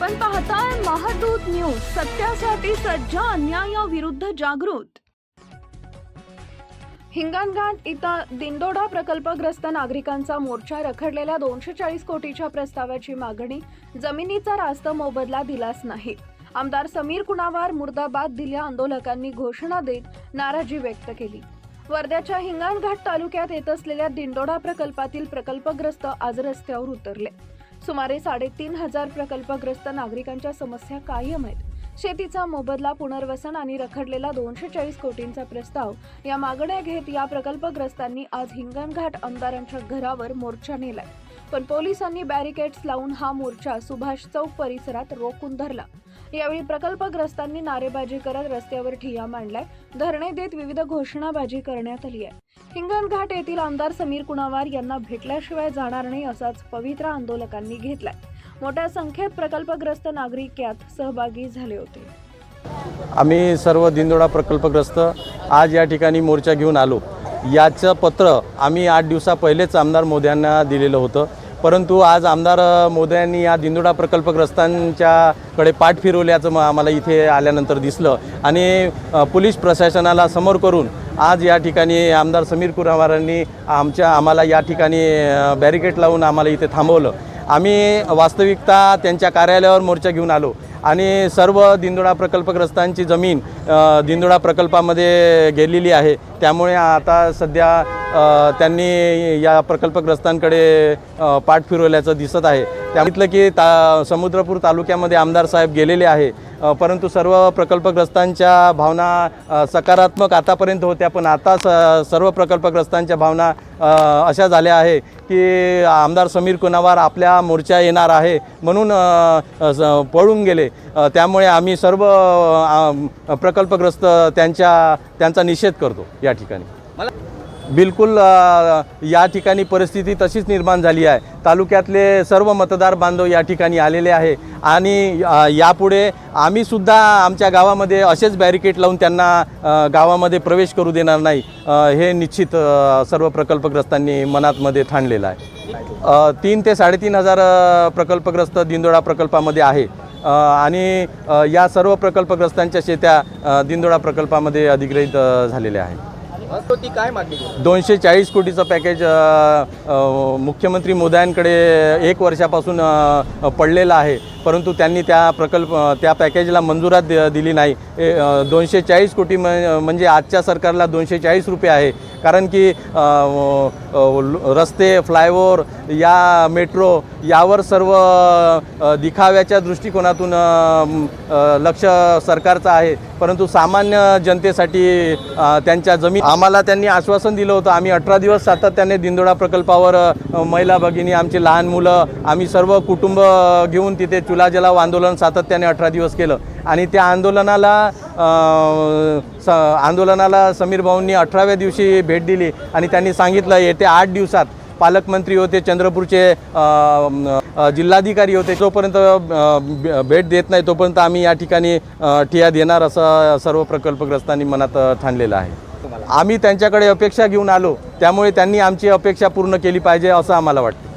आपण पाहताय महादूत न्यूज सत्यासाठी सज्ज अन्यायाविरुद्ध जागृत. हिंगणघाट इथं दिंडोडा प्रकल्पग्रस्त नागरिकांचा मोर्चा रखडलेल्या दोनशे चाळीस कोटीच्या प्रस्तावाची मागणी जमिनीचा रास्त मोबदला दिलाच नाही. आमदार समीर कुणावार मुर्दाबाद दिल्या आंदोलकांनी घोषणा देत नाराजी व्यक्त केली. वर्ध्याच्या हिंगणघाट तालुक्यात येत असलेल्या दिंडोडा प्रकल्पातील प्रकल्पग्रस्त आज रस्त्यावर उतरले. सुमारे साडेतीन हजार प्रकल्पग्रस्त नागरिकांच्या समस्या कायम आहेत. शेतीचा मोबदला पुनर्वसन आणि रखडलेला दोनशे चाळीस कोटींचा प्रस्ताव या मागण्या घेत या प्रकल्पग्रस्तांनी आज हिंगणघाट आमदारांच्या घरावर मोर्चा नेलाय. पण पोलिसांनी बॅरिकेड्स लावून हा मोर्चा सुभाष चौक परिसरात रोखून धरला. यावेळी प्रकल्पग्रस्तांनी नारेबाजी करत रस्त्यावर ठिय्या मांडलाय. धरणे देत विविध घोषणाबाजी करण्यात आली आहे. हिंगणघाट येथील आमदार समीर कुणावार यांना भेटल्याशिवाय जाणार नाही असाच पवित्रा आंदोलकांनी घेतलाय. मोठ्या संख्येत प्रकल्पग्रस्त नागरिक यात सहभागी झाले होते. आम्ही सर्व दिंडोडा प्रकल्पग्रस्त आज या ठिकाणी मोर्चा घेऊन आलो. याचं पत्र आम्ही आठ दिवसा पहिलेच आमदार मोद्यांना दिलेलं होतं. परंतु आज आमदार मोद्यांनी मोदयांनी या दिंदोडा प्रकल्पग्रस्तांच्याकडे पाठ फिरवल्याचं मग आम्हाला इथे आल्यानंतर दिसलं. आणि पोलीस प्रशासनाला समोर करून आज या ठिकाणी आमदार समीर कुरावारांनी आमच्या आम्हाला या ठिकाणी बॅरिकेड लावून आम्हाला इथे थांबवलं. आम्ही वास्तविकता त्यांच्या कार्यालयावर मोर्चा घेऊन आलो आणि सर्व दिंडोडा प्रकल्पग्रस्तांची जमीन अ, प्रकल्पामध्ये गेलेली आहे. त्यामुळे आता सध्या त्यांनी या प्रकल्पग्रस्तांकडे पाठ फिरवल्याचं दिसत आहे. त्यामुळे की ता समुद्रपूर तालुक्यामध्ये आमदार साहेब गेलेले आहे. परंतु सर्व प्रकल्पग्रस्तांच्या भावना सकारात्मक आतापर्यंत होत्या पण आता स सर्व प्रकल्पग्रस्तांच्या भावना अशा झाल्या आहे की आमदार समीर कुनावार आपल्या मोर्चा येणार आहे म्हणून स- पळून गेले. त्यामुळे आम्ही सर्व प्रकल्पग्रस्त त्यांच्या त्यांचा निषेध करतो या ठिकाणी. मला बिलकुल या ठिकाणी परिस्थिती तशीच निर्माण झाली आहे. तालुक्यातले सर्व मतदार बांधव या ठिकाणी आलेले आहे. आणि यापुढे आम्हीसुद्धा आमच्या गावामध्ये असेच बॅरिकेड लावून त्यांना गावामध्ये प्रवेश करू देणार नाही हे निश्चित सर्व प्रकल्पग्रस्तांनी मनातमध्ये ठाणलेलं आहे. तीन ते साडेतीन हजार प्रकल्पग्रस्त दिंदोडा प्रकल्पामध्ये आहे. आणि या सर्व प्रकल्पग्रस्तांच्या शेत्या अ, दिंदोडा प्रकल्पामध्ये अधिग्रहित झालेल्या आहेत. तो ती काय मागणी दोनशे चाळीस कोटीचं पॅकेज मुख्यमंत्री मोदयांकडे एक वर्षापासून पडलेलं आहे. परंतु त्यांनी त्या प्रकल्प त्या पॅकेजला मंजुरात दिली नाही. दोनशे चाळीस कोटी म्हणजे आजच्या सरकारला दोनशे चाळीस रुपये आहे. कारण की रस्ते फ्लायओव्हर या मेट्रो यावर सर्व दिखाव्याच्या दृष्टिकोनातून लक्ष सरकारचं आहे. परंतु सामान्य जनतेसाठी त्यांच्या जमीन आम्हाला त्यांनी आश्वासन दिलं होतं. आम्ही अठरा दिवस सातत्याने दिंदोडा प्रकल्पावर महिला भगिनी आमची लहान मुलं आम्ही सर्व कुटुंब घेऊन तिथे चुला जलाव आंदोलन सातत्याने अठरा दिवस केलं. आणि त्या आंदोलनाला स आंदोलनाला समीर भाऊंनी अठराव्या दिवशी भेट दिली आणि त्यांनी सांगितलं येत्या आठ दिवसात पालकमंत्री होते चंद्रपूरचे जिल्हाधिकारी होते जोपर्यंत भेट देत नाही तोपर्यंत आम्ही या ठिकाणी ठिया देणार असं सर्व प्रकल्पग्रस्तांनी मनात ठाणलेलं आहे. आम्ही त्यांच्याकडे अपेक्षा घेऊन आलो. त्यामुळे त्यांनी आमची अपेक्षा पूर्ण केली पाहिजे असं आम्हाला वाटतं.